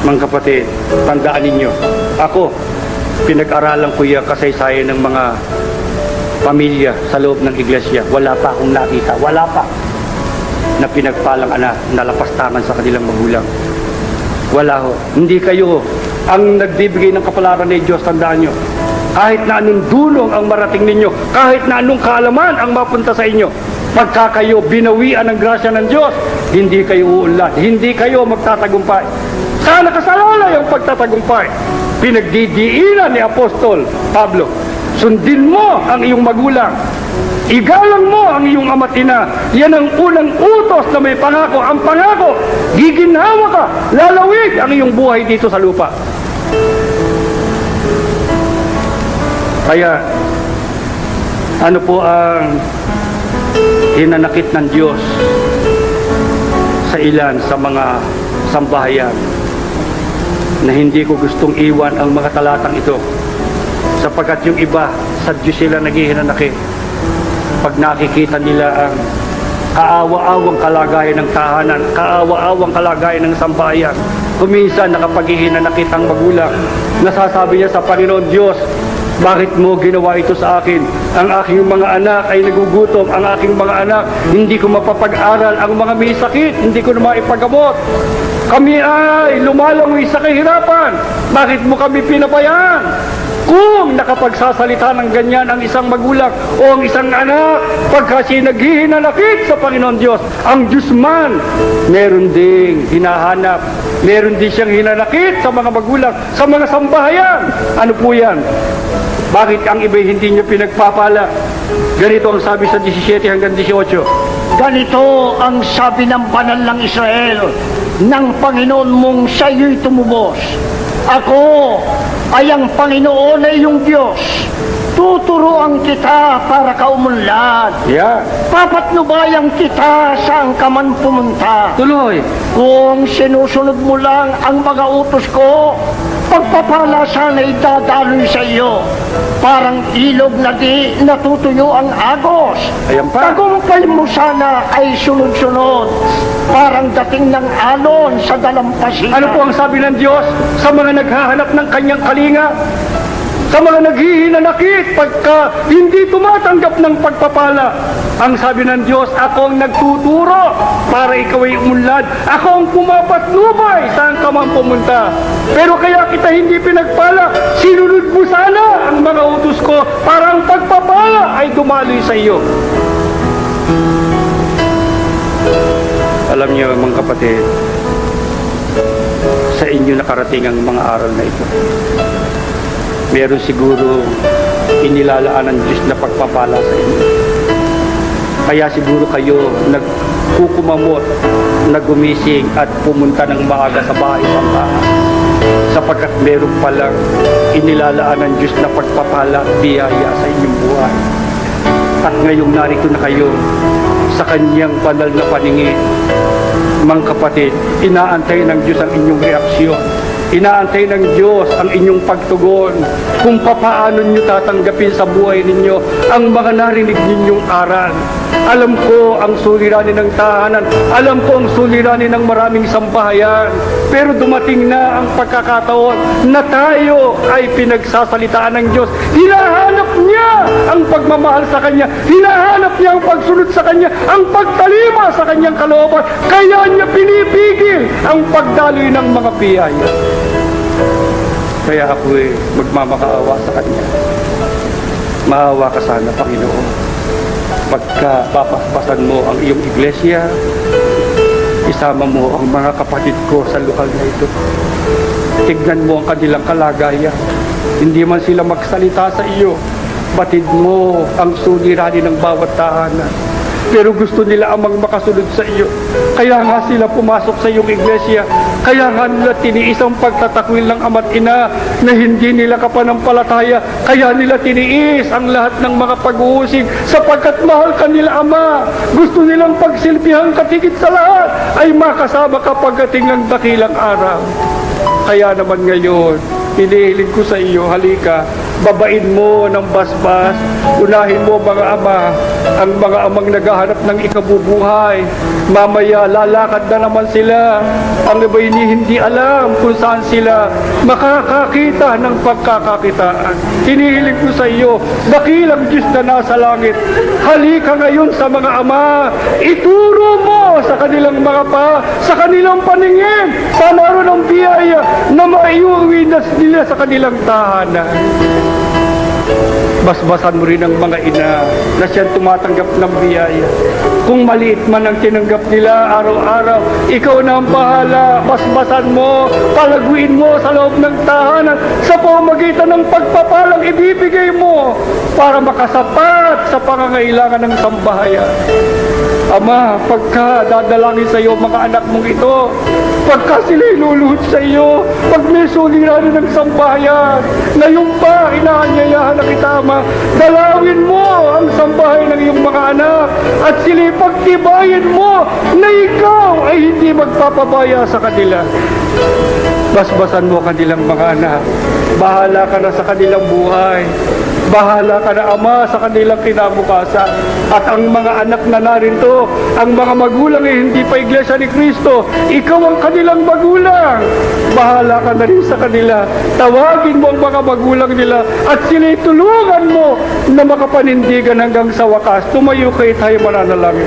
Mga kapatid, tandaan ninyo, ako, pinag-aralan ko yung kasaysayan ng mga pamilya sa loob ng iglesia. Wala pa akong nakita, wala pa na pinagpalang anak na lapastangan sa kanilang magulang. Wala ho. Hindi kayo ang nagbibigay ng kapalaran ni Diyos, tandaan nyo. Kahit na anong dulong ang marating ninyo, kahit na anong kaalaman ang mapunta sa inyo, pagka kayo binawian ng grasya ng Diyos, hindi kayo uunlad, hindi kayo magtatagumpay. Sana kasalalay ang pagtatagumpay. Pinagdidiinan ni Apostol Pablo. Sundin mo ang iyong magulang. Igalang mo ang iyong ama't ina. Yan ang unang utos na may pangako. Ang pangako, giginhawa ka, lalawig ang iyong buhay dito sa lupa. Kaya, ano po ang hinanakit ng Diyos sa ilan sa mga sambahayan na hindi ko gustong iwan ang mga talatang ito sapagkat yung iba sa Diyos sila naghihinanakit pag nakikita nila ang kaawa-awang kalagayan ng tahanan, kaawa-awang kalagayan ng sambahayan. Kuminsan nakapaghihinanakit ang magulang, nasasabi niya sa Panginoon Diyos, bakit mo ginawa ito sa akin? Ang aking mga anak ay nagugutom, ang aking mga anak hindi ko mapapag-aral, ang mga may sakit hindi ko na maipagamot. Kami ay lumalangoy sa kahirapan. Bakit mo kami pinabayaan? Kung nakapagsasalita ng ganyan ang isang magulang o ang isang anak, pagka siya naghihinanakit sa Panginoon Diyos, ang Diyos man, meron ding hinahanap, meron din siyang hinanakit sa mga magulang, sa mga sambahayan. Ano po yan? Bakit ang iba hindi niyo pinagpapala? Ganito ang sabi sa 17 hanggang 18. Ganito ang sabi ng banal ng Israel ng Panginoon mong sa iyo'y tumubos. Ako ay ang Panginoon ay iyong Diyos. Tuturuan kita para ka umunlad. Yan. Papatnubayan kita saan ka man pumunta. Tuloy. Kung sinusunod mo lang ang mga utos ko, pagpapala sana'y dadaloy sa iyo. Parang ilog na di natutuyo ang agos. Ayan pa. Tagumpay mo sana ay sunod-sunod. Parang dating ng alon sa dalampasigan. Ano po ang sabi ng Diyos sa mga naghahanap ng kanyang kalinga? Sa mga naghihinanakit pagka hindi tumatanggap ng pagpapala. Ang sabi ng Diyos, ako ang nagtuturo para ikaw ay umunlad. Ako ang pumapatnubay saan ka man pumunta. Pero kaya kita hindi pinagpala, sinunod mo sana ang mga utos ko para ang pagpapala ay dumaloy sa iyo. Alam niyo mga kapatid, sa inyo nakarating ang mga aral na ito. Meron siguro inilalaan ng Diyos na pagpapala sa inyo. Kaya siguro kayo nagkukumamot, nagumising at pumunta ng maaga sa bahay sambahan. Sapagkat meron palang inilalaan ng Diyos na pagpapala biyaya sa inyong buhay. At ngayong narito na kayo sa kanyang banal na paningin. Mga kapatid, inaantay ng Diyos ang inyong reaksyon. Inaantay ng Diyos ang inyong pagtugon kung papaano nyo tatanggapin sa buhay ninyo ang mga narinig ninyong aral. Alam ko ang suliranin ng tahanan. Alam ko ang suliranin ng maraming sambahayan. Pero dumating na ang pagkakataon na tayo ay pinagsasalitaan ng Diyos. Hinahanap niya ang pagmamahal sa Kanya. Hinahanap niya ang pagsunod sa Kanya. Ang pagtalima sa Kanyang kalooban. Kaya niya pinipigil ang pagdaloy ng mga biyaya. Kaya ako eh, magmamakaawa sa Kanya. Maawa ka sana, Panginoon. Pagka papaspasan mo ang iyong iglesia, isama mo ang mga kapatid ko sa lokal na ito. Tignan mo ang kanilang kalagayan. Hindi man sila magsalita sa iyo, batid mo ang suliranin ng bawat tahanan. Pero gusto nila amang makasunod sa iyo. Kaya nga sila pumasok sa iyong iglesia. Kaya nga nila tiniis ang pagtatakwil ng ama't ina na hindi nila kapanampalataya. Kaya nila tiniis ang lahat ng mga pag-uusig sapagkat mahal ka nila ama. Gusto nilang pagsilbihan katigit sa lahat ay makasama ka pagdating ng dakilang araw. Kaya naman ngayon, hinihiling ko sa iyo, halika, babain mo ng basbas, unahin mo mga ama, ang mga amang naghahanap ng ikabubuhay, Mamaya lalakad na naman sila. Ang iba hindi, alam kung saan sila makakakita ng pagkakakitaan. Hinihiling ko sa iyo, dakilang Diyos na nasa langit. Halika ngayon sa mga ama. Ituro mo sa kanilang mga pa, sa kanilang paningin. Sa naroon ng biyaya na nila sa kanilang tahanan. Basbasan mo rin ang mga ina na siyang tumatanggap ng biyaya. Kung maliit man ang tinanggap nila araw-araw, ikaw na ang bahala. Basbasan mo, palaguin mo sa loob ng tahanan sa pamamagitan ng pagpapalang ibibigay mo para makasapat sa pangangailangan ng sambahayan. Ama, pagka dadalangin sa iyo mga anak mong ito, pagka sila iluluhod sa iyo, pag may suliranin ng sambahayan, ngayon pa, inaanyayahan na kita, Ama, dalawin mo ang sambahay ng iyong mga anak at sila pagtibayin mo na ikaw ay hindi magpapabaya sa kanila. Basbasan mo kanilang mga anak. Bahala ka na sa kanilang buhay. Bahala ka na ama sa kanilang kinabukasan. At ang mga anak na narito, ang mga magulang ay hindi pa iglesia ni Kristo, ikaw ang kanilang magulang. Bahala ka na rin sa kanila. Tawagin mo ang mga magulang nila at sila'y tulungan mo na makapanindigan hanggang sa wakas. Tumayo kayo tayo mananalangin.